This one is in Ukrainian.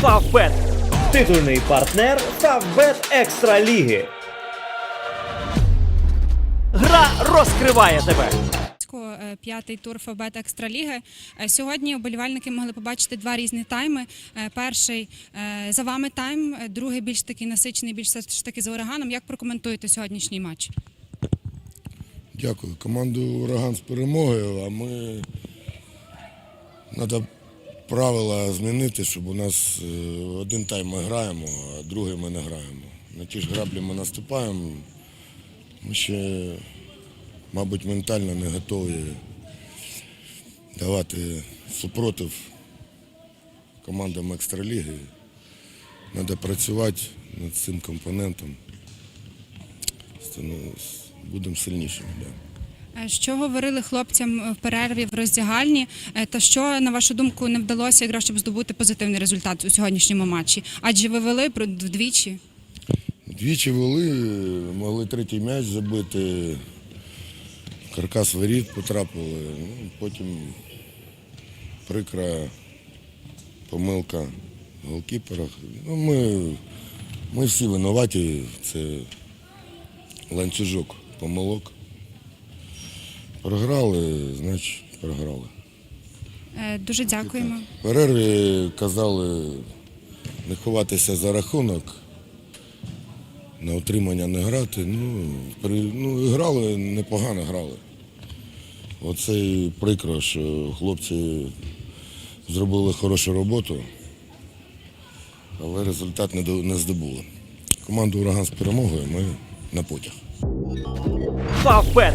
Фавбет. Титульний партнер Фавбет Екстра Ліги. Гра розкриває тебе. Е, п'ятий тур Фабет Екстраліги. Е, Сьогодні оболівальники могли побачити два різні тайми. Е, Перший за вами тайм, другий більш такий насичений, більш все ж таки за ураганом. Як прокоментуєте сьогоднішній матч? Дякую. Команду Ураган з перемогою, а ми треба правила змінити, щоб у нас е, один тайм ми граємо, а другий ми не граємо. На ті ж граблі ми наступаємо. Ми ще, мабуть, ментально не готові давати супротив командам екстраліги. Треба працювати над цим компонентом. Будемо сильнішими. Да. Е, Що говорили хлопцям в перерві в роздягальні? Е, Та що, на вашу думку, не вдалося якраз, щоб здобути позитивний результат у сьогоднішньому матчі? Адже ви вели вдвічі. Двічі вели, могли третій м'яч забити, каркас воріт потрапили. Ну, потім прикра помилка в голкіперах. Ну, ми, ми всі винуваті, це ланцюжок помилок. Програли, значить програли. Е, Дуже дякуємо. В перерві казали не ховатися за рахунок, на утримання не грати. Ну, при, ну грали, непогано грали. Оце і прикро, що хлопці зробили хорошу роботу, але результат не, до- не здобули. Команду Ураган з перемогою ми на потяг. Фавбет.